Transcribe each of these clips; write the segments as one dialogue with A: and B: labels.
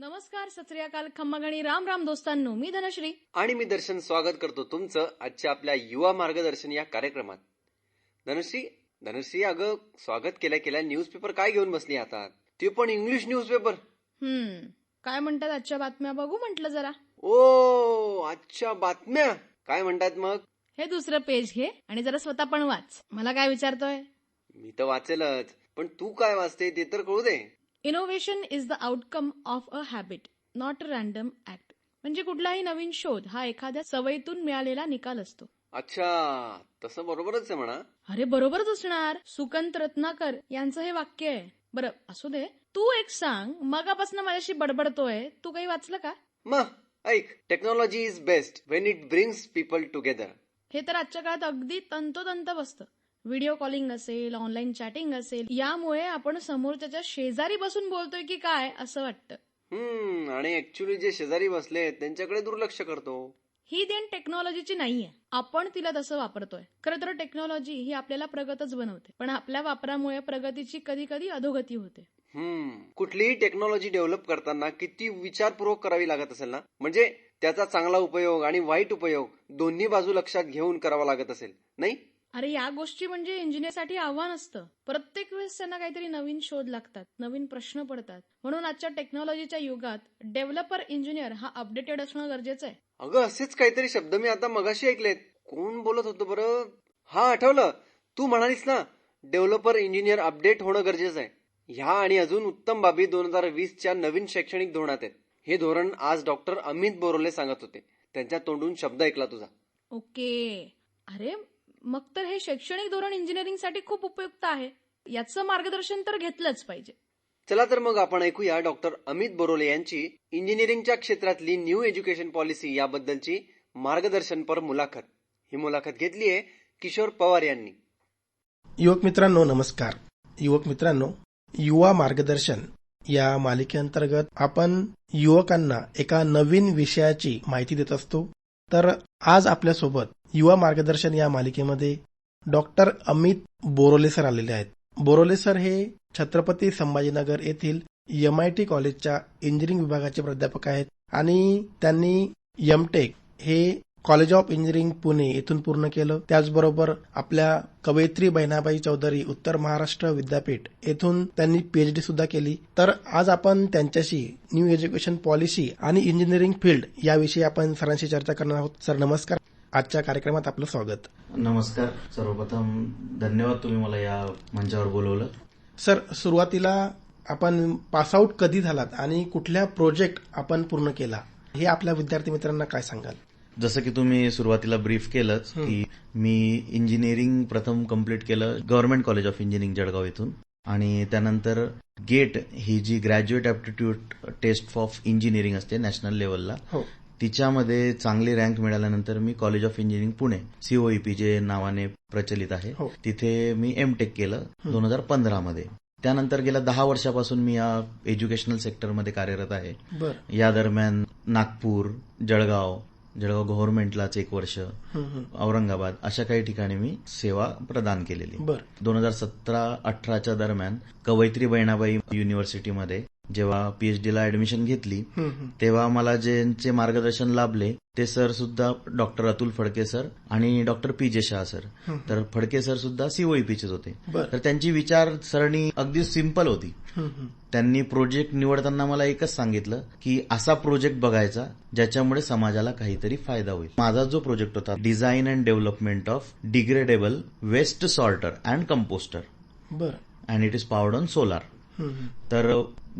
A: नमस्कार सत्रियाकाल खम्मागणी राम राम दोस्तांनो मी धनश्री.
B: आणि मी दर्शन स्वागत करतो तुमचं आजच्या आपल्या युवा मार्गदर्शन या कार्यक्रमात. धनुश्री धनुश्री अगं स्वागत केल्या केल्या न्यूजपेपर काय घेऊन बसली आता? ते पण इंग्लिश न्यूजपेपर
A: हम्म काय म्हणतात आजच्या बातम्या? बघू म्हटलं जरा.
B: ओ आजच्या बातम्या. काय म्हणतात मग?
A: हे दुसरं पेज घे आणि जरा स्वतः पण वाच. मला काय विचारतोय?
B: मी तर वाचेलच. पण तू काय वाचते ते तर कळू दे.
A: Innovation is the outcome of a habit not a random act म्हणजे कुठलाही नवीन शोध हा एखाद्या सवयीतून मिळालेला निकाल असतो.
B: अच्छा तसं बरोबरच आहे म्हणा.
A: अरे बरोबरच असणार. सुकंत रत्नाकर यांचं हे वाक्य आहे. बरं असू दे. तू एक सांग मगापासून माझ्याशी बडबडतोय. तू काही वाचलं का?
B: मग ऐक. Technology is best when it brings people together
A: हे तर आजच्या काळात अगदी तंतोतंत बसतं. व्हिडिओ कॉलिंग असेल ऑनलाईन चॅटिंग असेल यामुळे आपण समोरच्याच्या शेजारी बसून बोलतोय की काय असं वाटतं.
B: हम्म आणि ऍक्च्युली जे शेजारी बसले त्यांच्याकडे दुर्लक्ष करतो.
A: ही देण टेक्नॉलॉजीची नाहीये. आपण तिला तसं वापरतोय. खरं तर टेक्नॉलॉजी ही आपल्याला प्रगतच बनवते. पण आपल्या वापरामुळे प्रगतीची कधी कधी अधोगती होते.
B: हम्म कुठलीही टेक्नॉलॉजी डेव्हलप करताना किती विचारपूर्वक करावी लागत असेल ना? म्हणजे त्याचा चांगला उपयोग आणि वाईट उपयोग दोन्ही बाजू लक्षात घेऊन करावा लागत असेल नाही?
A: अरे या गोष्टी म्हणजे इंजिनिअरसाठी आव्हान असतं. प्रत्येक वेळेस त्यांना काहीतरी नवीन शोध लागतात नवीन प्रश्न पडतात. म्हणून आजच्या टेक्नॉलॉजीच्या युगात डेव्हलपर इंजिनियर हा अपडेटेड असणं गरजेचं आहे.
B: अगं असेच काहीतरी शब्द मी आता मगाशी ऐकलेत. कोण बोलत होतं बरं? हा आठवलं. तू म्हणालीस ना डेव्हलपर इंजिनियर अपडेट होणं गरजेचं आहे. ह्या आणि अजून उत्तम बाबी दोन हजार वीसच्या नवीन शैक्षणिक धोरणात आहेत. हे धोरण आज डॉक्टर अमित बोरोले सांगत होते. त्यांच्या तोंडून शब्द ऐकला तुझा.
A: ओके. अरे मग तर हे शैक्षणिक धोरण इंजिनिअरिंगसाठी खूप उपयुक्त आहे. याचं मार्गदर्शन तर घेतलंच पाहिजे.
B: चला तर मग आपण ऐकूया डॉक्टर अमित बोरोले यांची इंजिनिअरिंगच्या क्षेत्रातली न्यू एज्युकेशन पॉलिसी याबद्दलची मार्गदर्शनपर मुलाखत. ही मुलाखत घेतली आहे किशोर पवार यांनी.
C: युवक मित्रांनो नमस्कार. युवक मित्रांनो युवा मार्गदर्शन या मालिकेअंतर्गत आपण युवकांना एका नवीन विषयाची माहिती देत असतो. तर आज आपल्यासोबत युवा मार्गदर्शन या मालिकेमध्ये डॉक्टर अमित बोरोले सर आलेले आहेत. बोरोले सर हे छत्रपती संभाजीनगर येथील एमआयटी कॉलेजच्या इंजिनिअरिंग विभागाचे प्राध्यापक आहेत आणि त्यांनी एमटेक हे कॉलेज ऑफ इंजिनिअरिंग पुणे येथून पूर्ण केलं. त्याचबरोबर आपल्या कवयित्री बहिणाबाई चौधरी उत्तर महाराष्ट्र विद्यापीठ येथून त्यांनी पीएचडी सुद्धा केली. तर आज आपण त्यांच्याशी न्यू एज्युकेशन पॉलिसी आणि इंजिनिअरिंग फील्ड याविषयी आपण सरांशी चर्चा करणार आहोत. सर नमस्कार. आजच्या कार्यक्रमात आपलं स्वागत.
D: नमस्कार. सर्वप्रथम धन्यवाद तुम्ही मला या मंचावर बोलवलं.
C: सर सुरुवातीला आपण पासआउट कधी झालात आणि कुठल्या प्रोजेक्ट आपण पूर्ण केला? हे आपल्या विद्यार्थी मित्रांना काय सांगाल?
D: जसं की तुम्ही सुरुवातीला ब्रीफ केलंच की मी इंजिनिअरिंग प्रथम कंप्लीट केलं government college of engineering Jalgaon इथून. आणि त्यानंतर गेट ही जी graduate aptitude test of engineering असते नॅशनल लेवलला तिच्यामध्ये चांगली रँक मिळाल्यानंतर मी college of engineering Pune COEP जे नावाने प्रचलित आहे.
C: हो.
D: तिथे मी एमटेक केलं दोन हजार पंधरा मध्ये त्यानंतर गेल्या दहा वर्षापासून मी या एज्युकेशनल सेक्टरमध्ये कार्यरत आहे. या दरम्यान नागपूर जळगाव जळगाव गव्हर्नमेंटलाच एक वर्ष औरंगाबाद अशा काही ठिकाणी मी सेवा प्रदान केलेली. दोन हजार सतरा अठराच्या दरम्यान कवयित्री बहिणाबाई युनिव्हर्सिटीमध्ये जेव्हा पीएचडीला ऍडमिशन घेतली तेव्हा मला ज्यांचे मार्गदर्शन लाभले ते सर सुद्धा डॉक्टर अतुल फडके सर आणि doctor P J Shah sir. तर फडके सर सुद्धा सीओईपीचेच होते.
C: बर.
D: तर त्यांची विचारसरणी अगदी सिंपल होती. त्यांनी प्रोजेक्ट निवडताना मला एकच सांगितलं की असा प्रोजेक्ट बघायचा ज्याच्यामुळे समाजाला काहीतरी फायदा होईल. माझा जो प्रोजेक्ट होता design and development of degradable waste sorter and composter
C: बर.
D: And it is powered on solar तर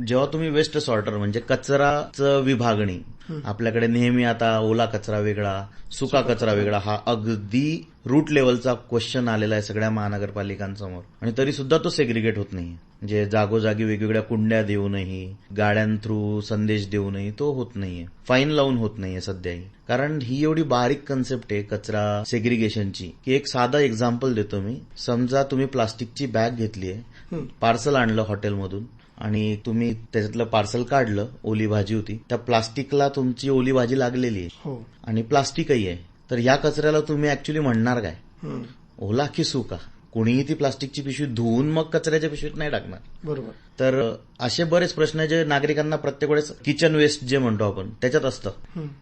D: जेव्हा तुम्ही वेस्ट सॉर्टर म्हणजे कचराचं विभागणी आपल्याकडे नेहमी आता ओला कचरा वेगळा सुका कचरा वेगळा हा अगदी रूट लेवलचा क्वेश्चन आलेला आहे सगळ्या महानगरपालिकांसमोर. आणि तरी सुद्धा तो सेग्रिगेट होत नाही म्हणजे जागोजागी वेगवेगळ्या कुंड्या देऊनही गाड्यां थ्रू संदेश देऊनही तो होत नाहीये. फाईन लावून होत नाहीये सध्याही. कारण ही एवढी बारीक कन्सेप्ट आहे कचरा सेग्रिगेशनची की एक साधा एक्झाम्पल देतो मी. समजा तुम्ही प्लास्टिकची बॅग घेतली आहे पार्सल आणलं हॉटेलमधून आणि तुम्ही त्याच्यातलं पार्सल काढलं ओली भाजी होती त्या प्लास्टिकला तुमची ओली भाजी लागलेली आहे.
C: हो.
D: आणि प्लास्टिकही आहे. तर या कचऱ्याला तुम्ही ऍक्च्युली म्हणणार काय? ओला की सुका? कोणीही ती प्लास्टिकची पिशवी धुवून मग कचऱ्याच्या पिशवीत नाही टाकणार.
C: बरोबर.
D: तर असे बरेच प्रश्न जे नागरिकांना प्रत्येक वेळेस किचन वेस्ट जे म्हणतो आपण त्याच्यात असतं.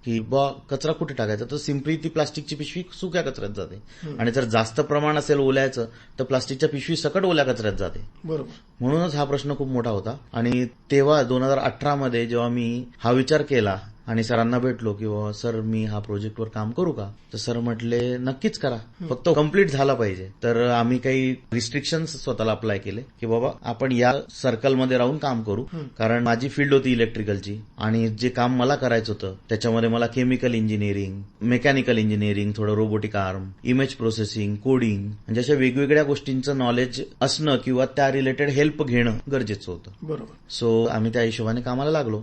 D: की बा कचरा कुठे टाकायचा? तर सिम्पली ती प्लास्टिकची पिशवी सुक्या कचऱ्यात जाते. आणि जर जास्त प्रमाण असेल ओल्याचं तर प्लास्टिकच्या पिशवी सकट ओल्या कचऱ्यात जाते.
C: बरोबर.
D: म्हणूनच हा प्रश्न खूप मोठा होता. आणि तेव्हा दोन हजार अठरा मध्ये जेव्हा मी हा विचार केला आणि सरांना भेटलो की बाबा सर मी हा प्रोजेक्टवर काम करू का? तर सर म्हटले नक्कीच करा. फक्त कंप्लीट झाला पाहिजे. तर आम्ही काही रिस्ट्रिक्शन्स स्वतःला अप्लाय केले की बाबा आपण या सर्कलमध्ये राहून काम करू. कारण माझी फील्ड होती इलेक्ट्रिकलची आणि जे काम मला करायचं होतं त्याच्यामध्ये मला केमिकल इंजिनिअरिंग मेकॅनिकल इंजिनिअरिंग थोडं robotic arm image processing coding म्हणजे अशा वेगवेगळ्या गोष्टींचं नॉलेज असणं किंवा त्या रिलेटेड हेल्प घेणं गरजेचं होतं.
C: बरोबर.
D: सो आम्ही त्या हिशोबाने कामाला लागलो.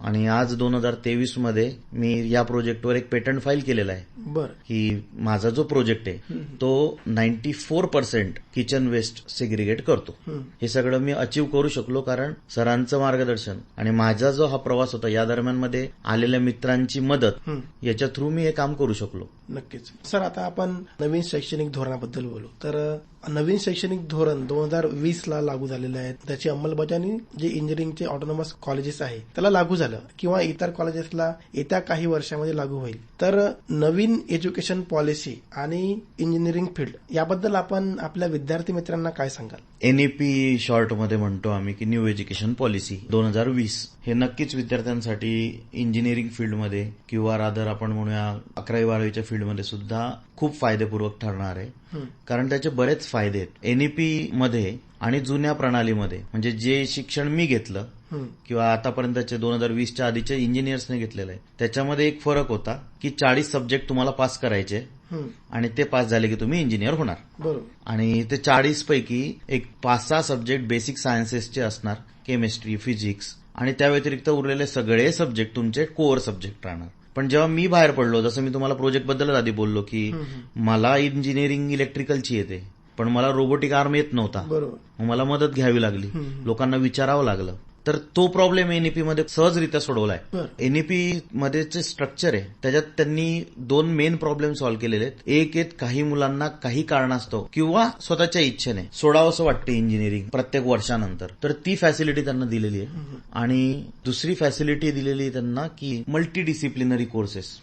D: आणि आज दोन हजार तेवीसमध्ये मी या प्रोजेक्टवर एक पेटंट फाईल केलेला आहे.
C: बर.
D: की माझा जो प्रोजेक्ट आहे तो ninety four percent kitchen waste segregate करतो हे सगळं मी अचीव करू शकलो कारण सरांचं मार्गदर्शन आणि माझा जो हा प्रवास होता या दरम्यानमध्ये आलेल्या मित्रांची मदत याच्या थ्रू मी हे काम करू शकलो.
C: नक्कीच. सर आता आपण नवीन शैक्षणिक धोरणाबद्दल बोलू. तर नवीन शैक्षणिक धोरण दोन हजार वीस ला लागू झालेलं आहे. त्याची अंमलबजावणी जे इंजिनिअरिंगचे ऑटोनॉमस कॉलेजेस आहे त्याला लागू झालं किंवा इतर कॉलेजेसला येत्या काही वर्षामध्ये लागू होईल. तर नवीन एज्युकेशन पॉलिसी आणि इंजिनिअरिंग फील्ड याबद्दल आपण आपल्या विद्यार्थी मित्रांना काय सांगाल?
D: एनएपी शॉर्टमध्ये म्हणतो आम्ही की न्यू एज्युकेशन पॉलिसी दोन हजार वीस. हे नक्कीच विद्यार्थ्यांसाठी इंजिनिअरिंग फील्डमध्ये किंवा रादर आपण म्हणूया अकरावी बारावीच्या फील्डमध्ये सुद्धा खूप फायदेपूर्वक ठरणार आहे. कारण त्याचे बरेच फायदे आहेत. एनईपी मध्ये आणि जुन्या प्रणालीमध्ये म्हणजे जे शिक्षण मी घेतलं किंवा आतापर्यंतचे दोन हजार वीसच्या आधीचे इंजिनियर्सने घेतलेलं आहे त्याच्यामध्ये एक फरक होता की चाळीस सब्जेक्ट तुम्हाला पास करायचे आणि ते पास झाले की तुम्ही इंजिनियर होणार.
C: बरोबर.
D: आणि ते चाळीस पैकी एक पाच सहा सब्जेक्ट बेसिक सायन्सेसचे असणार केमिस्ट्री फिजिक्स आणि त्या व्यतिरिक्त उरलेले सगळे सब्जेक्ट तुमचे कोअर सब्जेक्ट राहणार. पण जेव्हा मी बाहेर पडलो जसं मी तुम्हाला प्रोजेक्ट बद्दलच आधी बोललो की मला इंजिनिअरिंग इलेक्ट्रिकलची येते पण मला रोबोटिक आर्म येत नव्हता. मग मला मदत घ्यावी लागली. लोकांना विचारावं लागलं. तर तो प्रॉब्लेम एनईपी मध्ये सहजरित्या सोडवलाय.
C: बरं.
D: एनईपी मध्ये जे स्ट्रक्चर आहे त्याच्यात त्यांनी दोन मेन प्रॉब्लेम सॉल्व्ह केलेले आहेत. एक आहेत काही मुलांना काही कारणास्तव किंवा स्वतःच्या इच्छेने. सोडावंसं वाटते इंजिनिअरिंग प्रत्येक वर्षानंतर. तर ती फॅसिलिटी त्यांना दिलेली आहे. आणि दुसरी फॅसिलिटी दिलेली आहे त्यांना की मल्टी डिसिप्लिनरी कोर्सेस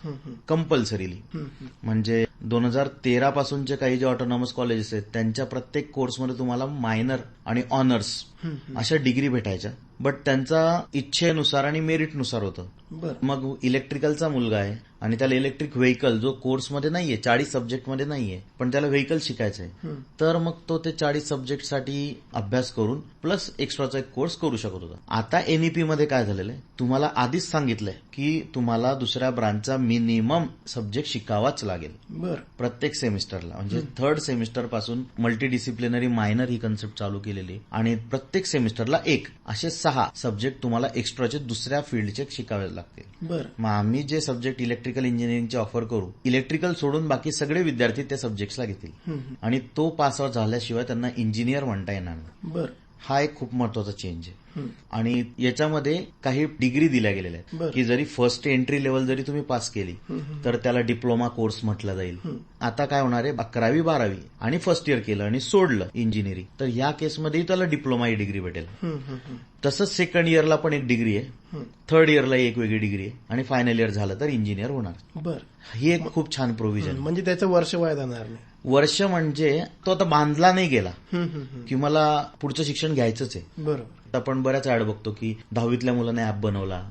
D: कंपल्सरीली म्हणजे दोन हजार तेरा पासूनचे काही जे ऑटोनॉमस कॉलेजेस आहेत त्यांच्या प्रत्येक कोर्समध्ये तुम्हाला मायनर आणि ऑनर्स अशा डिग्री भेटायच्या. बट त्यांचा इच्छेनुसार आणि मेरिटनुसार होतं.
C: बर.
D: मग इलेक्ट्रिकलचा मुलगा आहे आणि त्याला इलेक्ट्रिक व्हेकल जो कोर्समध्ये नाहीये चाळीस सब्जेक्टमध्ये नाहीये पण त्याला व्हेकल शिकायचं आहे तर मग तो ते चाळीस सब्जेक्टसाठी अभ्यास करून प्लस एक्स्ट्राचा एक कोर्स करू शकत होता. आता एनईपी मध्ये काय झालेलं आहे? तुम्हाला आधीच सांगितलंय की तुम्हाला दुसऱ्या ब्रांचचा मिनिमम सब्जेक्ट शिकावाच लागेल.
C: बर.
D: प्रत्येक सेमिस्टरला म्हणजे थर्ड सेमिस्टरपासून मल्टी डिसिप्लिनरी मायनर ही कन्सेप्ट चालू केलेली. आणि प्रत्येक सेमिस्टरला एक. असे सहा सब्जेक्ट तुम्हाला एक्स्ट्राचे दुसऱ्या फील्डचे शिकावे लागतील.
C: बर.
D: मग आम्ही जे सब्जेक्ट इलेक्ट्रिकल इंजिनिअरिंगचे ऑफर करू इलेक्ट्रिकल सोडून बाकी सगळे विद्यार्थी त्या सब्जेक्ट्सला घेतील. आणि तो पास आउट झाल्याशिवाय त्यांना इंजिनियर म्हणता येणार नाही.
C: बर.
D: हा एक खूप महत्त्वाचा चेंज आहे. आणि याच्यामध्ये काही डिग्री दिल्या गेलेल्या. आहेत. की जरी फर्स्ट एंट्री लेवल जरी तुम्ही पास केली तर त्याला डिप्लोमा कोर्स म्हटलं जाईल. आता काय होणार आहे? अकरावी बारावी आणि फर्स्ट इयर केलं आणि सोडलं इंजिनिअरिंग. तर या केसमध्येही त्याला डिप्लोमा ही डिग्री भेटेल. तसंच सेकंड इयरला पण एक डिग्री आहे. थर्ड इयरला एक वेगळी डिग्री आहे. आणि फायनल इयर झालं तर इंजिनियर होणार.
C: बर.
D: ही एक खूप छान प्रोव्हिजन
C: म्हणजे त्याचं वर्ष वाया जाणार नाही.
D: वर्ष म्हणजे तो आता बांधला नाही गेला. की मला पुढचं शिक्षण घ्यायचंच आहे.
C: बरोबर.
D: आपण बऱ्याच ऍड बघतो की दहावीतल्या मुलाने ऍप बनवला.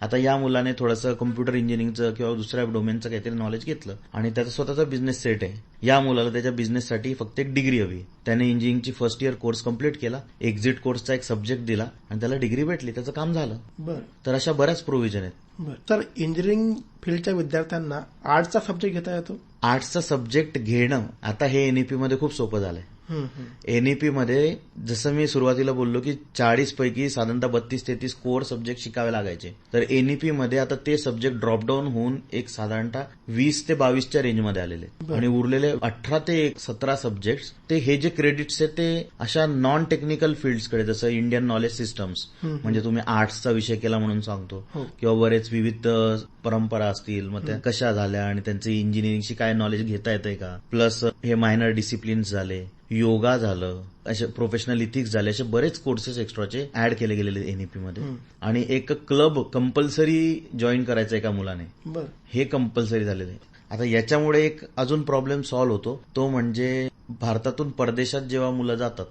D: आता या मुलाने थोडंसं कम्प्युटर इंजिनिअरिंगचं किंवा दुसऱ्या डोमेनचं काहीतरी नॉलेज घेतलं आणि त्याचा स्वतःचा बिझनेस सेट आहे. या मुलाला त्याच्या बिझनेससाठी फक्त एक डिग्री हवी. त्याने इंजिनिअरिंगची फर्स्ट इयर कोर्स कंप्लीट केला एक्झिट कोर्सचा एक सब्जेक्ट दिला आणि त्याला डिग्री भेटली त्याचं काम झालं.
C: बर.
D: तर अशा बऱ्याच प्रोव्हिजन आहेत.
C: तर इंजिनिअरिंग फील्डच्या विद्यार्थ्यांना आर्टचा सब्जेक्ट घेता येतो?
D: आर्ट्सचा सब्जेक्ट घेणं आता हे एनईपी मध्ये खूप सोपं झालंय. एनईपी मध्ये जसं मी सुरुवातीला बोललो की चाळीस पैकी साधारणतः बत्तीस तेहतीस कोर सब्जेक्ट शिकावे लागायचे. तर एनईपी मध्ये आता ते सब्जेक्ट ड्रॉपडाऊन होऊन एक साधारणतः वीस ते बावीसच्या रेंजमध्ये आलेले. आणि उरलेले अठरा ते सतरा सब्जेक्ट ते हे जे क्रेडिट्स आहेत ते अशा नॉन टेक्निकल फील्ड्सकडे जसं इंडियन नॉलेज सिस्टम्स म्हणजे तुम्ही आर्ट्सचा विषय केला म्हणून सांगतो.
C: हो.
D: किंवा बरेच विविध परंपरा असतील मग त्या कशा झाल्या आणि त्यांचे इंजिनिअरिंगशी काय नॉलेज घेता येतंय का? प्लस हे मायनर डिसिप्लिन्स झाले योगा झालं असे प्रोफेशनल इथिक्स झाले असे बरेच कोर्सेस एक्स्ट्राचे ऍड केले गेलेले एनईपी मध्ये. आणि एक क्लब कंपल्सरी जॉईन करायचा एका मुलाने. हे कंपल्सरी झालेलं आता याच्यामुळे एक अजून प्रॉब्लेम सॉल्व्ह होतो. तो म्हणजे भारतातून परदेशात जेव्हा मुलं जातात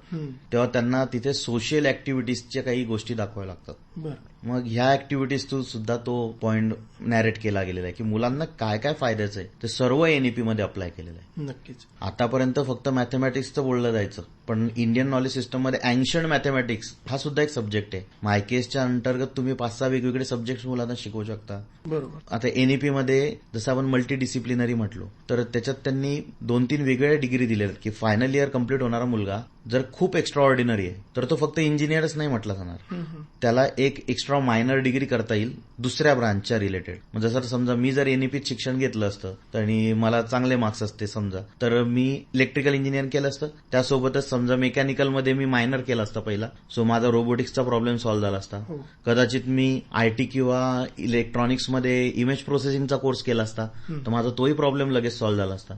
D: तेव्हा त्यांना तिथे सोशल ऍक्टिव्हिटीजच्या काही गोष्टी दाखवाव्या लागतात. मग ह्या ऍक्टिव्हिटीजतून सुद्धा तो पॉइंट नॅरेट केला गेलेला आहे की मुलांना काय काय फायद्याचं आहे ते सर्व एनईपी मध्ये अप्लाय केलेलं आहे.
C: नक्कीच.
D: आतापर्यंत फक्त मॅथमॅटिक्सचं बोललं जायचं पण इंडियन नॉलेज सिस्टममध्ये अँशंट मॅथमॅटिक्स हा सुद्धा एक सब्जेक्ट आहे. मायकेसच्या अंतर्गत तुम्ही पाच सहा वेगवेगळे सब्जेक्ट मुलांना शिकवू शकता.
C: बरोबर.
D: आता एनईपी मध्ये जसं आपण मल्टी डिसिप्लिनरी म्हटलो तर त्याच्यात त्यांनी दोन तीन वेगळ्या डिग्री दिलेल्या की फायनल इयर कंप्लीट होणारा मुलगा जर खूप एक्स्ट्रा ऑर्डिनरी आहे तर तो फक्त इंजिनियरच नाही म्हटला जाणार. त्याला एक एक्स्ट्रा मायनर डिग्री करता येईल दुसऱ्या ब्रांचच्या रिलेटेड म्हणजे जसं समजा मी जर एनईपीत शिक्षण घेतलं असतं आणि मला चांगले मार्क्स असते समजा तर मी इलेक्ट्रिकल इंजिनियर केलं असतं. त्यासोबतच समजा मेकॅनिकलमध्ये मी मायनर केलं असतं पहिला. सो माझा रोबोटिक्सचा प्रॉब्लेम सॉल्व्ह झाला असता. कदाचित मी आयटी किंवा इलेक्ट्रॉनिक्समध्ये इमेज प्रोसेसिंगचा कोर्स केला असता तर माझा तोही प्रॉब्लेम लगेच सॉल्व्ह झाला असता.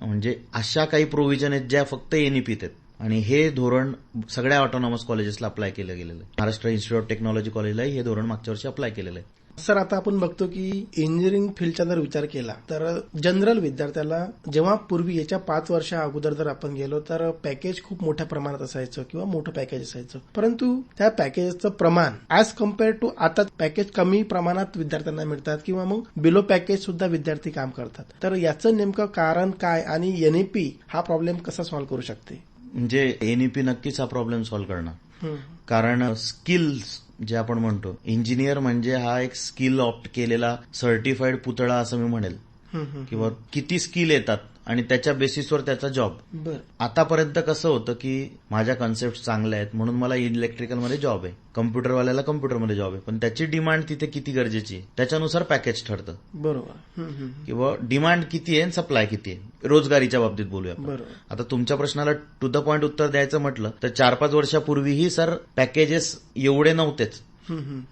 D: म्हणजे अशा काही प्रोव्हिजन आहेत ज्या फक्त एनईपीत आहेत. आणि हे धोरण सगळ्या ऑटोनॉमस कॉलेजेसला अप्लाय केलं गेलेलं आहे. महाराष्ट्र इन्स्टिट्यूट ऑफ टेक्नॉलॉजी कॉलेजला हे धोरण मागच्या वर्षी अप्लाय केलेलं आहे.
C: सर आता आपण बघतो की इंजिनिअरिंग फील्डचा जर विचार केला तर जनरल विद्यार्थ्याला जेव्हा पूर्वी याच्या पाच वर्षा अगोदर जर आपण गेलो तर पॅकेज खूप मोठ्या प्रमाणात असायचं किंवा मोठं पॅकेज असायचं. परंतु त्या पॅकेजचं प्रमाण ऍज कंपेअर टू आता पॅकेज कमी प्रमाणात विद्यार्थ्यांना मिळतात किंवा मग बिलो पॅकेज सुद्धा विद्यार्थी काम करतात. तर याचं नेमकं कारण काय आणि एनएपी हा प्रॉब्लेम कसा सॉल्व्ह करू शकते?
D: म्हणजे एनईपी नक्कीच हा प्रॉब्लेम सॉल्व्ह करणार. कारण स्किल्स जे आपण म्हणतो इंजिनियर म्हणजे हा एक स्किल ऑप्ट केलेला सर्टिफाईड पुतळा असं मी म्हणेल. किंवा किती स्किल येतात आणि त्याच्या बेसिसवर त्याचा जॉब आतापर्यंत कसं होतं की माझ्या कन्सेप्ट चांगल्या आहेत म्हणून मला इलेक्ट्रिकलमध्ये जॉब आहे. कम्प्युटरवाल्याला कम्प्युटरमध्ये जॉब आहे. पण त्याची डिमांड तिथे किती गरजेची? आहे त्याच्यानुसार पॅकेज ठरतं.
C: बरोबर.
D: किंवा डिमांड किती आहे आणि सप्लाय किती आहे? रोजगारीच्या बाबतीत बोलूया.
C: बरोबर.
D: आता तुमच्या प्रश्नाला टू द पॉइंट उत्तर द्यायचं म्हटलं तर चार पाच वर्षापूर्वीही सर पॅकेजेस एवढे नव्हतेच.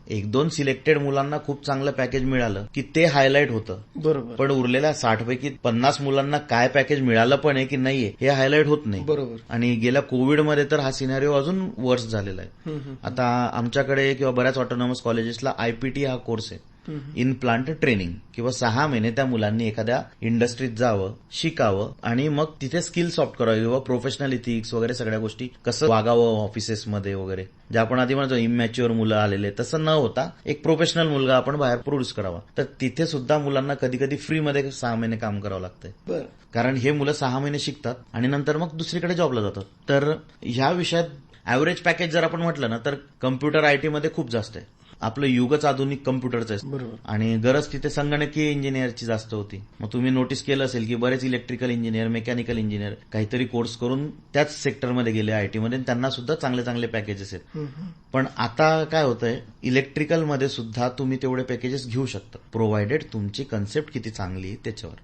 D: एक दोन सिलेक्टेड मुलांना खूप चांगलं पॅकेज मिळालं की ते हायलाईट होतं.
C: बरोबर.
D: पण उरलेल्या साठ पैकी पन्नास मुलांना काय पॅकेज मिळालं पण आहे की नाहीये हे हायलाईट होत नाही.
C: बरोबर.
D: आणि गेल्या कोविडमध्ये तर हा सिनारिओ अजून वर्स झालेला आहे. आता आमच्याकडे किंवा बऱ्याच ऑटोनॉमस कॉलेजेसला आयपीटी हा कोर्स आहे. इन प्लांट ट्रेनिंग किंवा सहा महिने त्या मुलांनी एखाद्या इंडस्ट्रीत जावं शिकावं आणि मग तिथे स्किल सॉफ्ट करावं किंवा प्रोफेशनल इथिक्स वगैरे सगळ्या गोष्टी कसं वागावं ऑफिसेसमध्ये वगैरे. जे आपण आधी म्हणतो इमॅच्युअर मुलं आलेले तसं न होता एक प्रोफेशनल मुलगा आपण बाहेर प्रोड्यूस करावा. तर तिथे सुद्धा मुलांना कधी कधी फ्रीमध्ये सहा महिने काम करावं लागतंय.
C: बर.
D: कारण हे मुलं सहा महिने शिकतात आणि नंतर मग दुसरीकडे जॉबला जातात. तर ह्या विषयात ऍव्हरेज पॅकेज जर आपण म्हटलं ना तर कम्प्युटर आयटी मध्ये खूप जास्त आहे. आपलं युगच आधुनिक कम्प्युटरचं आहे.
C: बरोबर.
D: आणि गरज तिथे संगणकीय इंजिनिअरची जास्त होती. मग तुम्ही नोटीस केलं असेल की बरेच इलेक्ट्रिकल इंजिनियर मेकॅनिकल इंजिनियर काहीतरी कोर्स करून त्याच सेक्टरमध्ये गेले आयटीमध्ये आणि त्यांना सुद्धा चांगले चांगले पॅकेजेस आहेत. पण आता काय होतंय इलेक्ट्रिकलमध्ये सुद्धा तुम्ही तेवढे पॅकेजेस घेऊ शकता. प्रोव्हायडेड तुमची कन्सेप्ट किती चांगली आहे त्याच्यावर.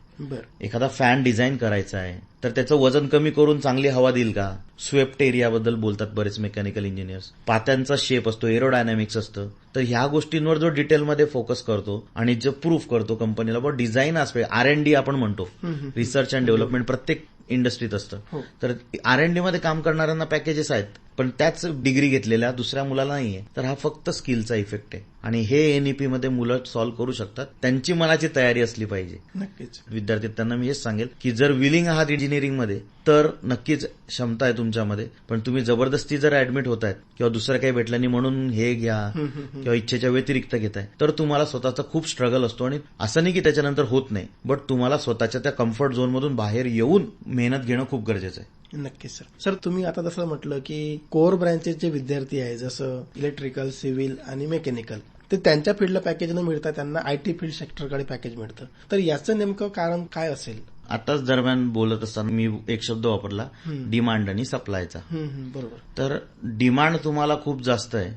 D: एखादा फॅन डिझाईन करायचा आहे तर त्याचं वजन कमी करून चांगली हवा देईल का? स्वेप्ट एरियाबद्दल बोलतात बरेच मेकॅनिकल इंजिनियर्स पात्यांचा शेप असतो एरोडायनॅमिक्स असतं. तर ह्या गोष्टींवर जो डिटेलमध्ये फोकस करतो आणि जो प्रूफ करतो कंपनीला design aspect R N D आपण म्हणतो. रिसर्च अँड डेव्हलपमेंट प्रत्येक इंडस्ट्रीत असतं.
C: हो.
D: तर आर एन डी मध्ये काम करणाऱ्यांना पॅकेजेस आहेत पण त्याच डिग्री घेतलेल्या दुसऱ्या मुलाला नाहीये. तर हा फक्त स्किलचा इफेक्ट आहे. आणि हे एनईपी मध्ये मुलं सॉल्व्ह करू शकतात. त्यांची मनाची तयारी असली पाहिजे.
C: नक्कीच.
D: विद्यार्थी त्यांना मी हेच सांगेल की जर विलिंग आहात इंजिनिअरिंगमध्ये तर नक्कीच क्षमता आहे तुमच्यामध्ये. पण तुम्ही जबरदस्ती जर ऍडमिट होत आहेत किंवा दुसरं काही भेटलं नाही म्हणून हे घ्या किंवा इच्छेच्या व्यतिरिक्त घेताय तर तुम्हाला स्वतःचा खूप स्ट्रगल असतो. आणि असं नाही की त्याच्यानंतर होत नाही बट तुम्हाला स्वतःच्या त्या कम्फर्ट झोनमधून बाहेर येऊन मेहनत घेणं खूप गरजेचं आहे.
C: नक्कीच सर सर तुम्ही आता जसं म्हटलं की कोर ब्रँचेस जे विद्यार्थी आहे जसं इलेक्ट्रिकल सिव्हिल आणि मेकॅनिकल ते त्यांच्या फील्डला पॅकेज न मिळता त्यांना आयटी फील्ड सेक्टरकडे पॅकेज मिळतं. तर याचं नेमकं कारण काय असेल?
D: आताच दरम्यान बोलत असताना मी एक शब्द वापरला डिमांड आणि सप्लायचा
C: बरोबर.
D: तर डिमांड तुम्हाला खूप जास्त आहे.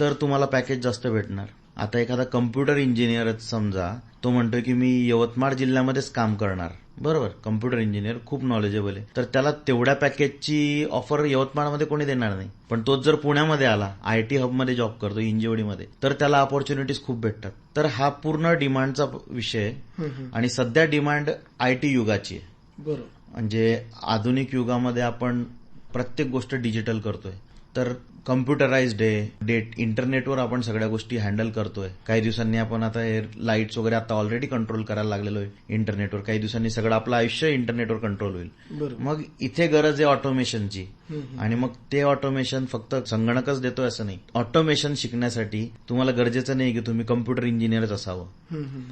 D: तर तुम्हाला पॅकेज जास्त भेटणार. आता एखादा कम्प्युटर इंजिनियरच समजा तो म्हणतोय की मी यवतमाळ जिल्ह्यामध्येच काम करणार. बरोबर. कम्प्युटर इंजिनियर खूप नॉलेजेबल आहे. तर त्याला तेवढ्या पॅकेजची ऑफर यवतमाळमध्ये कोणी देणार नाही. पण तोच जर पुण्यामध्ये आला आय टी हबमध्ये जॉब करतो इंजिवडीमध्ये तर त्याला ऑपॉर्च्युनिटीज खूप भेटतात. तर हा पूर्ण डिमांडचा विषय आहे. आणि सध्या डिमांड आय टी युगाची आहे.
C: बरोबर.
D: म्हणजे आधुनिक युगामध्ये आपण प्रत्येक गोष्ट डिजिटल करतोय. तर कम्प्युटराइज्ड आहे. डेट इंटरनेटवर आपण सगळ्या गोष्टी हँडल करतोय. काही दिवसांनी आपण आता हे लाईट्स वगैरे आता ऑलरेडी कंट्रोल करायला लागलेलो आहे इंटरनेटवर काही दिवसांनी सगळं आपलं आयुष्य इंटरनेटवर कंट्रोल होईल. मग इथे गरज आहे ऑटोमेशनची आणि मग ते ऑटोमेशन फक्त संगणकच देतोय असं नाही. ऑटोमेशन शिकण्यासाठी तुम्हाला गरजेचं नाही की तुम्ही कम्प्युटर इंजिनियरच असावं.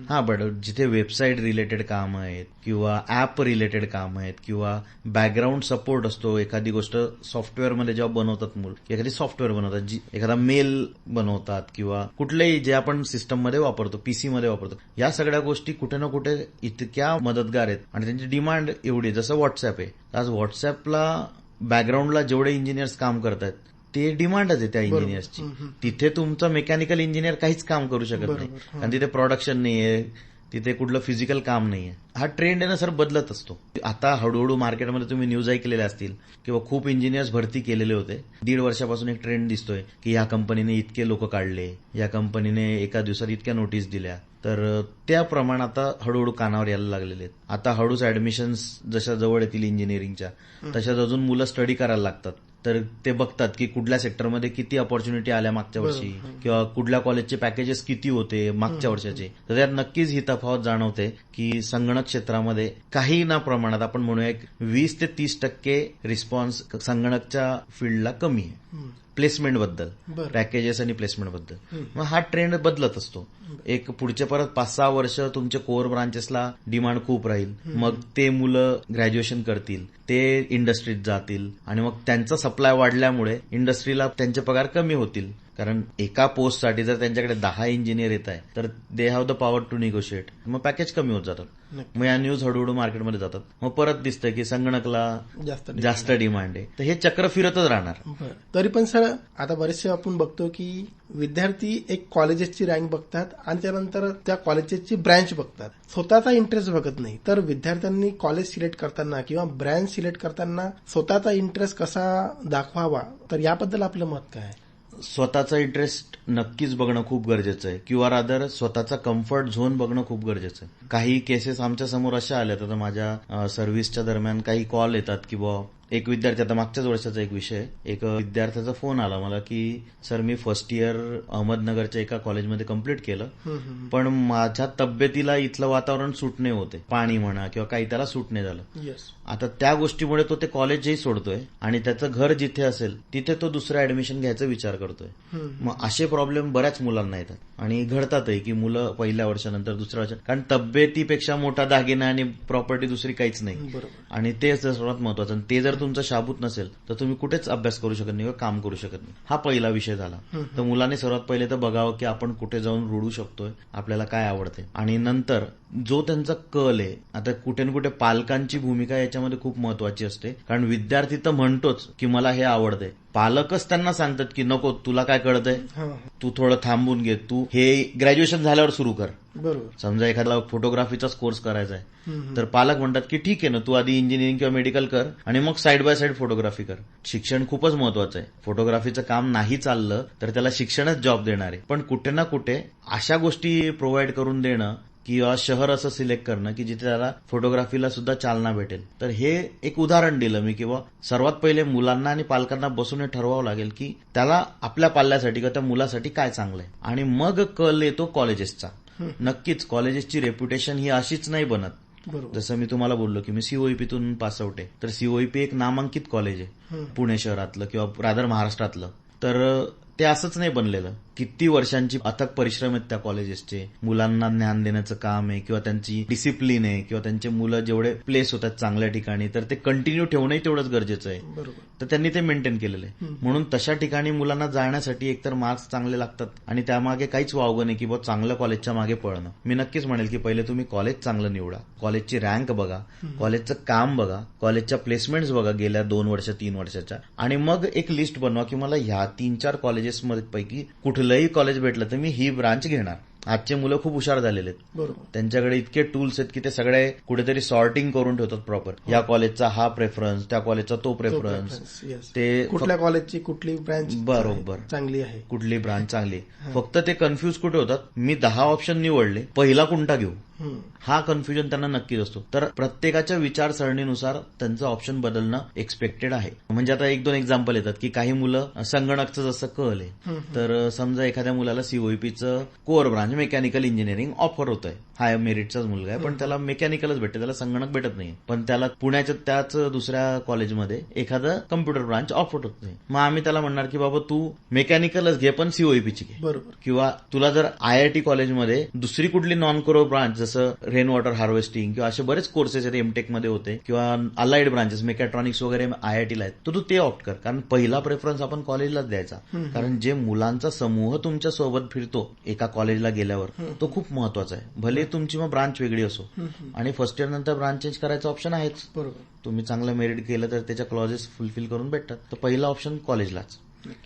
D: हा बट जिथे वेबसाईट रिलेटेड काम आहेत किंवा ऍप रिलेटेड काम आहेत किंवा बॅकग्राऊंड सपोर्ट असतो एखादी गोष्ट सॉफ्टवेअरमध्ये जेव्हा बनवतात मूल एखादी सॉफ्टवेअर बनवतात जी एखादा मेल बनवतात किंवा कुठलेही जे आपण सिस्टममध्ये वापरतो पीसी मध्ये वापरतो या सगळ्या गोष्टी कुठे ना कुठे इतक्या मदतगार आहेत. आणि त्यांची डिमांड एवढी. जसं व्हॉट्सअप आहे. आज व्हॉट्सअपला बॅकग्राऊंडला जेवढे इंजिनियर्स काम करतात ते डिमांडच आहे त्या इंजिनियर्सची तिथे तुमचा मेकॅनिकल इंजिनियर काहीच काम करू शकत नाही. कारण तिथे प्रोडक्शन नाहीये. तिथे कुठलं फिजिकल काम नाहीये. हा ट्रेंड आहे ना सर बदलत असतो. आता हळूहळू मार्केटमध्ये तुम्ही न्यूज ऐकलेल्या असतील किंवा खूप इंजिनियर्स भरती केलेले होते. दीड वर्षापासून एक ट्रेंड दिसतोय की या कंपनीने इतके लोक काढले या कंपनीने एका दिवसात इतक्या नोटीस दिल्या. तर त्या प्रमाणात आता हळूहळू कानावर यायला लागलेले आहेत. आता हळूच ऍडमिशन्स जशा जवळ येतील इंजिनिअरिंगच्या तशाच अजून मुलं स्टडी करायला लागतात. तर ते बघतात की कुठल्या सेक्टरमध्ये किती अपॉर्च्युनिटी आल्या मागच्या वर्षी किंवा कुठल्या कॉलेजचे पॅकेजेस किती होते मागच्या वर्षाचे. तर त्यात नक्कीच ही तफावत जाणवते की संगणक क्षेत्रामध्ये काही ना प्रमाणात आपण म्हणूया एक वीस ते तीस टक्के रिस्पॉन्स संगणकच्या फील्डला कमी आहे. प्लेसमेंटबद्दल
C: बरं.
D: पॅकेजेस आणि प्लेसमेंटबद्दल मग हा ट्रेंड बदलत असतो. एक पुढचे परत पाच सहा वर्ष तुमचे कोर ब्रांचेसला डिमांड खूप राहील. मग ते मुलं ग्रॅज्युएशन करतील ते इंडस्ट्रीत जातील आणि मग त्यांचा सप्लाय वाढल्यामुळे इंडस्ट्रीला त्यांचे पगार कमी होतील. कारण एका पोस्टसाठी जर त्यांच्याकडे दहा इंजिनियर येत आहे तर they have the power to negotiate मग पॅकेज कमी होत जातात मग या न्यूज हळूहळू मार्केटमध्ये जातात. मग परत दिसतं की संगणकला
C: जास्त
D: जास्त डिमांड आहे. तर हे चक्र फिरतच राहणार.
C: तरी पण सर आता बरेचसे आपण बघतो की विद्यार्थी एक कॉलेजेसची रँक बघतात आणि त्यानंतर त्या कॉलेजेसची ब्रँच बघतात. स्वतःचा इंटरेस्ट बघत नाही. तर विद्यार्थ्यांनी कॉलेज सिलेक्ट करताना किंवा ब्रँच सिलेक्ट करताना स्वतःचा इंटरेस्ट कसा दाखवावा? तर याबद्दल आपलं मत काय? आहे?
D: स्वतःचा इंटरेस्ट नक्कीच बघणं खूप गरजेचं आहे. किंवा रादर स्वतःचा कम्फर्ट झोन बघणं खूप गरजेचं आहे. काही केसेस आमच्यासमोर अशा आल्या तर माझ्या सर्व्हिसच्या दरम्यान काही कॉल येतात की बुवा एक विद्यार्थी आता मागच्याच वर्षाचा एक विषय. एक विद्यार्थ्याचा फोन आला मला की सर मी फर्स्ट इयर अहमदनगरच्या एका कॉलेजमध्ये कंप्लीट केलं. पण माझ्या तब्येतीला इथलं वातावरण सूट नाही होते. पाणी म्हणा किंवा काही त्याला सूट नाही झालं. आता त्या गोष्टीमुळे तो ते कॉलेजही सोडतोय आणि त्याचं घर जिथे असेल तिथे तो दुसरं ऍडमिशन घ्यायचा विचार करतोय. मग असे प्रॉब्लेम बऱ्याच मुलांना येतात. आणि घडतातही की मुलं पहिल्या वर्षानंतर दुसऱ्या वर्षात कारण तब्येतीपेक्षा मोठा दागिना आणि प्रॉपर्टी दुसरी काहीच नाही. आणि तेच सर्वात महत्वाचं. ते जर तुमचं शाबूत नसेल तर तुम्ही कुठेच अभ्यास करू शकत नाही किंवा काम करू शकत नाही. हा पहिला विषय झाला. तर मुलाने सर्वात पहिले तर बघावं की आपण कुठे जाऊन रुळू शकतोय आपल्याला काय आवडते. आणि नंतर जो त्यांचा कल आहे आता कुठे ना कुठे पालकांची भूमिका याच्यामध्ये खूप महत्वाची असते. कारण विद्यार्थी तर म्हणतोच की मला हे आवडतंय. पालकच त्यांना सांगतात की नको तुला काय कळतंय? तू थोडं थांबून घे तू हे ग्रॅज्युएशन झाल्यावर सुरू कर.
C: बरोबर.
D: समजा एखादा फोटोग्राफीचाच कोर्स करायचा आहे तर पालक म्हणतात की ठीक आहे ना तू आधी इंजिनिअरिंग किंवा मेडिकल कर आणि मग साईड बाय साईड फोटोग्राफी कर. शिक्षण खूपच महत्वाचं आहे. फोटोग्राफीचं काम नाही चाललं तर त्याला शिक्षणच जॉब देणार. आहे पण कुठे ना कुठे अशा गोष्टी प्रोव्हाइड करून देणं किंवा शहर असं सिलेक्ट करणं की जिथे त्याला फोटोग्राफीला सुद्धा चालना भेटेल. तर हे एक उदाहरण दिलं मी किंवा सर्वात पहिले मुलांना आणि पालकांना बसून हे ठरवावं लागेल की त्याला आपल्या पाल्यासाठी किंवा त्या मुलासाठी काय चांगलं आहे आणि मग कल येतो कॉलेजेसचा. नक्कीच कॉलेजेसची रेप्युटेशन ही अशीच नाही बनत. जसं मी तुम्हाला बोललो की मी सीओईपीतून पास आउट आहे तर सीओईपी एक नामांकित कॉलेज आहे. पुणे शहरातलं किंवा रादर महाराष्ट्रातलं. तर ते असंच नाही बनलेलं. किती वर्षांची अथक परिश्रम आहेत त्या कॉलेजेसचे? मुलांना ज्ञान देण्याचं काम आहे किंवा त्यांची डिसिप्लिन आहे किंवा त्यांचे मुलं जेवढे प्लेस होतात चांगल्या ठिकाणी तर ते कंटिन्यू ठेवणंही तेवढंच गरजेचं आहे. तर त्यांनी ते मेंटेन केलेलं आहे. म्हणून तशा ठिकाणी मुलांना जाण्यासाठी एकतर मार्क्स चांगले लागतात आणि त्यामागे काहीच वावगं नाही की बुवा चांगल्या कॉलेजच्या मागे पळणं. मी नक्कीच म्हणेल की पहिले तुम्ही कॉलेज चांगलं निवडा. कॉलेजची रँक बघा. कॉलेजचं काम बघा. कॉलेजच्या प्लेसमेंट्स बघा गेल्या दोन वर्ष तीन वर्षाच्या. आणि मग एक लिस्ट बनवा की मला ह्या तीन चार कॉलेजेस पैकी कुठलंही कॉलेज भेटलं तर मी ही ब्रांच घेणार. आजचे मुलं खूप हुशार झालेले आहेत.
C: बरोबर.
D: त्यांच्याकडे इतके टूल्स आहेत की ते सगळे कुठेतरी सॉर्टिंग करून ठेवतात प्रॉपर या कॉलेजचा हा प्रेफरन्स त्या कॉलेजचा तो प्रेफरन्स. ते
C: कुठल्या कॉलेजची कुठली ब्रँच
D: बरोबर.
C: चांगली आहे?
D: कुठली ब्रांच चांगली फक्त ते कन्फ्युज कुठे होतात? मी दहा ऑप्शन निवडले पहिला कोणता घेऊ. हा कन्फ्युजन त्यांना नक्कीच असतो. तर प्रत्येकाच्या विचारसरणीनुसार त्यांचं ऑप्शन बदलणं एक्सपेक्टेड आहे. म्हणजे आता एक दोन एक्झाम्पल येतात की काही मुलं संगणकचं जसं कल आहे तर समजा एखाद्या मुलाला सीओईपीचं core branch mechanical engineering offer होत आहे हाय मेरिटचाच मुलगा आहे पण त्याला मेकॅनिकलच भेटते त्याला संगणक भेटत नाही पण त्याला पुण्याच्या त्याच दुसऱ्या कॉलेजमध्ये एखादं कम्प्युटर ब्रांच ऑफर होत नाही. मग आम्ही त्याला म्हणणार की बाबा तू मेकॅनिकलच घे पण सीओईपीची घे.
C: बरोबर.
D: किंवा तुला जर आय आय टी कॉलेजमध्ये दुसरी कुठली नॉन कोरो ब्रांच जसं रेन वॉटर हार्वेस्टिंग किंवा असे बरेच कोर्सेस आहेत एमटेकमध्ये होते किंवा अलाइड ब्रांचेस मेकॅट्रॉनिक्स वगैरे आय आय टीला आहेत तर तू ते ऑप्ट कर. कारण पहिला प्रेफरन्स आपण कॉलेजलाच द्यायचा. कारण जे मुलांचा समूह तुमच्यासोबत फिरतो एका कॉलेजला गेल्यावर. तो खूप महत्त्वाचा आहे. भले तुमची मग ब्रांच वेगळी असो. आणि फर्स्ट इयर नंतर ब्रांच चेंज करायचा ऑप्शन आहेच.
C: बरोबर.
D: तुम्ही चांगलं मेरिट केलं तर त्याच्या क्लॉजेस फुलफिल करून भेटतात. तर पहिला ऑप्शन कॉलेजलाच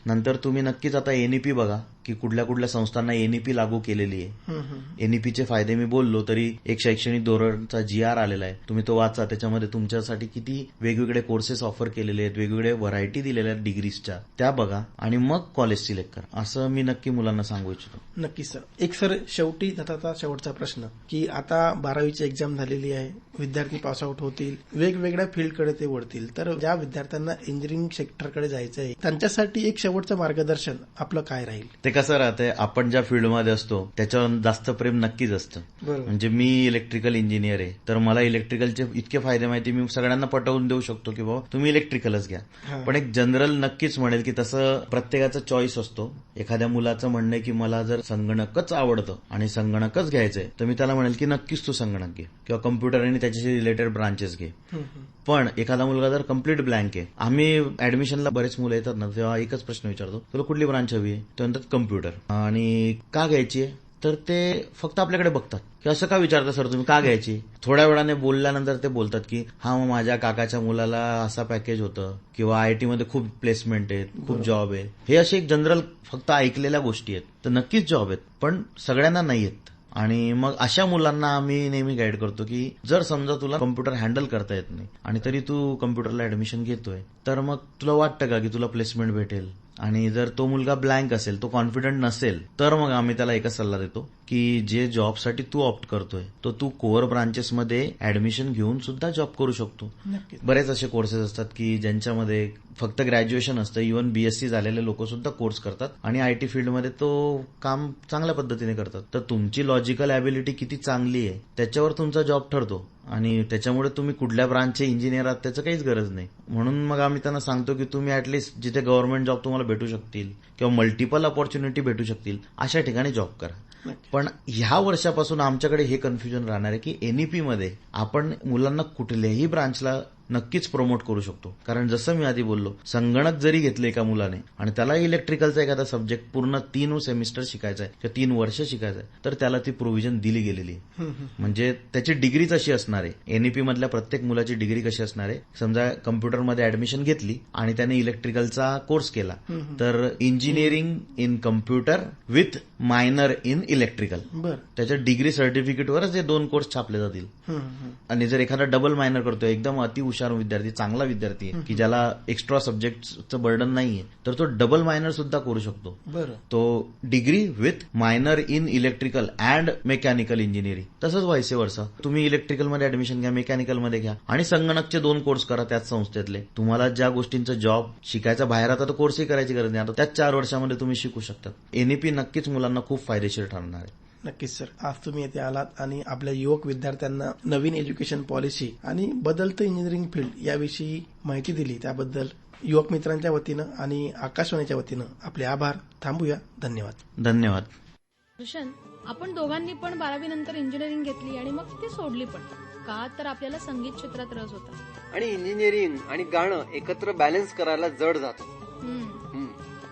D: नंतर तुम्ही नक्कीच आता एनईपी बघा. की कुठल्या कुठल्या संस्थांना एनईपी लागू केलेली आहे. एनईपीचे फायदे मी बोललो तरी एक शैक्षणिक धोरणचा जी आर आलेला आहे. तुम्ही तो वाचा. त्याच्यामध्ये तुमच्यासाठी किती वेगवेगळे कोर्सेस ऑफर केलेले आहेत. वेगवेगळे व्हरायटी दिलेल्या आहेत डिग्रीजच्या त्या बघा आणि मग कॉलेज सिलेक्ट करा. असं मी नक्की मुलांना सांगू इच्छितो.
C: नक्कीच सर एक सर शेवटी जाता शेवटचा प्रश्न. की आता बारावीची एक्झाम झालेली आहे. विद्यार्थी पास आउट होतील. वेगवेगळ्या फील्डकडे ते वळतील. तर ज्या विद्यार्थ्यांना इंजिनिअरिंग सेक्टरकडे जायचं आहे त्यांच्यासाठी एक शेवटचं मार्गदर्शन आपलं काय राहील?
D: ते कसं राहतंय आपण ज्या फील्डमध्ये असतो त्याच्यावर जास्त प्रेम नक्कीच असतं. म्हणजे मी इलेक्ट्रिकल इंजिनियर आहे तर मला इलेक्ट्रिकलचे इतके फायदे माहिती मी सगळ्यांना पटवून देऊ शकतो की बाबा तुम्ही इलेक्ट्रिकलच घ्या. पण एक जनरल नक्कीच म्हणेल की तसं प्रत्येकाचा चॉईस असतो. एखाद्या मुलाचं म्हणणं की मला जर संगणकच आवडतं आणि संगणकच घ्यायचंय तर मी त्याला म्हणेल की नक्कीच तू संगणक घे किंवा कम्प्युटर आणि त्याच्याशी रिलेटेड ब्रांचेस घे. पण एखादा मुलगा जर कंप्लीट ब्लँक आहे आम्ही ऍडमिशनला बरेच मुलं येतात ना तेव्हा एकच प्रश्न विचारतो तुला कुठली ब्रांच हवी आहे? ते म्हणतात कम्प्युटर आणि का घ्यायची तर ते फक्त आपल्याकडे बघतात. की असं का विचारता सर तुम्ही? का घ्यायची? थोड्या वेळाने बोलल्यानंतर ते बोलतात की हा मग माझ्या काकाच्या मुलाला असा पॅकेज होतं किंवा आय टी मध्ये खूप प्लेसमेंट आहेत खूप जॉब आहे हे असे एक जनरल फक्त ऐकलेल्या गोष्टी आहेत. तर नक्कीच जॉब आहेत पण सगळ्यांना नाही आहेत. आणि मग अशा मुलांना आम्ही नेहमी गाईड करतो की जर समजा तुला कम्प्युटर हँडल करता येत नाही आणि तरी तू कम्प्युटरला ऍडमिशन घेतोय तर मग तुला वाटतं का की तुला प्लेसमेंट भेटेल? आणि जर तो मुलगा ब्लँक असेल तो कॉन्फिडंट नसेल तर मग आम्ही त्याला एकच सल्ला देतो की जे जॉबसाठी तू ऑप्ट करतोय तो तू कोअर ब्रांचेसमध्ये ऍडमिशन घेऊन सुद्धा जॉब करू शकतो. बरेच असे कोर्सेस असतात की ज्यांच्यामध्ये फक्त ग्रॅज्युएशन असतं इव्हन बीएससी झालेले लोक सुद्धा कोर्स करतात आणि आय टी फील्डमध्ये तो काम चांगल्या पद्धतीने करतात. तर तुमची लॉजिकल ॲबिलिटी किती चांगली आहे त्याच्यावर तुमचा जॉब ठरतो. आणि त्याच्यामुळे तुम्ही कुठल्या ब्रांचचे इंजिनियर आहात त्याचं काहीच गरज नाही. म्हणून मग आम्ही त्यांना सांगतो की तुम्ही ऍटलिस्ट जिथे गव्हर्नमेंट जॉब तुम्हाला भेटू शकतील किंवा मल्टिपल अपॉर्च्युनिटी भेटू शकतील अशा ठिकाणी जॉब करा. पण ह्या वर्षापासून आमच्याकडे हे कन्फ्युजन राहणार आहे की एनईपी मध्ये आपण मुलांना कुठल्याही ब्रांचला नक्कीच प्रमोट करू शकतो. कारण जसं मी आधी बोललो संगणक जरी घेतले एका मुलाने आणि त्याला इलेक्ट्रिकलचा एखादा सब्जेक्ट पूर्ण तीन सेमिस्टर शिकायचा आहे किंवा तीन वर्ष शिकायचं आहे तर त्याला ती प्रोव्हिजन दिली गेलेली आहे. म्हणजे त्याची डिग्रीच अशी असणार आहे. एनईपी मधल्या प्रत्येक मुलाची डिग्री कशी असणार आहे? समजा कम्प्युटरमध्ये ऍडमिशन घेतली आणि त्याने इलेक्ट्रिकलचा कोर्स केला तर engineering in computer with minor in electrical त्याच्या डिग्री सर्टिफिकेटवरच हे दोन कोर्स छापले जातील. आणि जर एखादा डबल मायनर करतोय एकदम अति हुशार विद्यार्थी चांगला विद्यार्थी आहे की ज्याला एक्स्ट्रा सब्जेक्टचं बर्डन नाहीये तर तो डबल मायनर सुद्धा करू शकतो.
C: बरं.
D: तो degree with minor in electrical and mechanical engineering तसंच व्हायचे वर्ष तुम्ही इलेक्ट्रिकलमध्ये ऍडमिशन घ्या मेकॅनिकलमध्ये घ्या. आणि संगणकचे दोन कोर्स करा त्याच संस्थेतले. तुम्हाला ज्या गोष्टींचा जॉब शिकायचा बाहेर आता तर कोर्सही करायची गरज नाही. आता त्याच चार वर्षामध्ये तुम्ही शिकू शकतात एनईपी नक्कीच मुलांना खूप फायदेशीर ठरणार आहे.
C: नक्कीच सर आज तुम्ही येथे आलात आणि आपल्या युवक विद्यार्थ्यांना नवीन एज्युकेशन पॉलिसी आणि बदलतं इंजिनिअरिंग फील्ड याविषयी माहिती दिली. त्याबद्दल युवक मित्रांच्या वतीनं आणि आकाशवाणीच्या वतीनं आपले आभार. थांबूया. धन्यवाद.
D: धन्यवाद.
A: भूषण आपण दोघांनी पण बारावी नंतर इंजिनिअरिंग घेतली आणि मग ती सोडली पण. का तर आपल्याला संगीत क्षेत्रात रस होता.
B: आणि इंजिनिअरिंग आणि गाणं एकत्र बॅलन्स करायला जड जातं.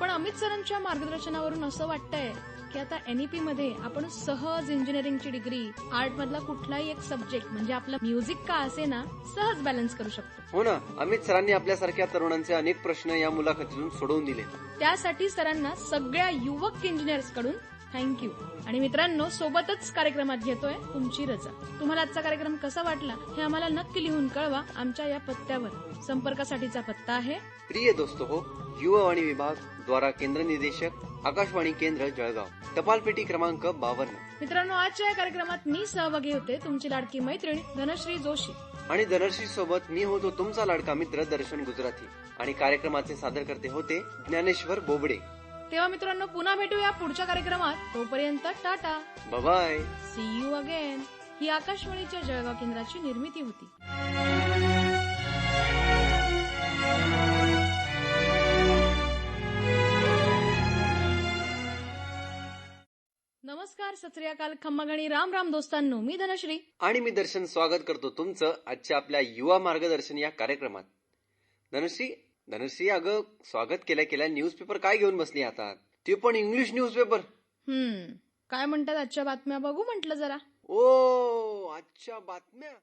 A: पण अमित सरांच्या मार्गदर्शनावरून असं वाटतंय की आता एनईपी मध्ये आपण सहज इंजिनिअरिंगची डिग्री आर्ट मधला कुठलाही एक सब्जेक्ट म्हणजे आपलं म्युझिक का असे ना सहज बॅलन्स करू शकतो.
B: हो ना. अमित सरांनी आपल्यासारख्या तरुणांचे अनेक प्रश्न या मुलाखतीतून सोडवून दिले.
A: त्यासाठी सरांना सगळ्या युवक इंजिनियर्सकडून थँक्यू आणि मित्रांनो सोबतच कार्यक्रमात घेतोय तुमची रजा. तुम्हाला आजचा कार्यक्रम कसा वाटला हे आम्हाला नक्की लिहून कळवा आमच्या या पत्त्यावर. संपर्कासाठीचा पत्ता आहे.
B: प्रिय दोस्तो हो युवावाणी विभाग द्वारा केंद्र निदेशक आकाशवाणी केंद्र जळगाव. टपाल पेटी क्रमांक बावन्न.
A: मित्रांनो आजच्या या कार्यक्रमात मी सहभागी होते तुमची लाडकी मैत्रीण धनश्री जोशी.
B: आणि धनश्री सोबत मी होतो तुमचा लाडका मित्र दर्शन गुजराती आणि कार्यक्रमाचे सादरकर्ते होते ज्ञानेश्वर बोबडे.
A: तेव्हा मित्रांनो पुन्हा भेटूया पुढच्या कार्यक्रमात. तोपर्यंत ta-ta.
B: Bye
A: see you again ही आकाशवाणीच्या जळगाव केंद्राची निर्मिती होती. नमस्कार सत्रियाकाल खम्मागणी राम राम दोस्तांनो मी धनश्री.
B: आणि मी दर्शन स्वागत करतो तुमचं आजच्या आपल्या युवा मार्गदर्शन या कार्यक्रमात. धनश्री धनश्री अगं स्वागत केल्या केल्या न्यूजपेपर काय घेऊन बसली हातात ते पण इंग्लिश न्यूजपेपर
A: हम्म काय म्हणतात आजच्या बातम्या? बघू म्हटलं जरा.
B: ओ आजच्या बातम्या?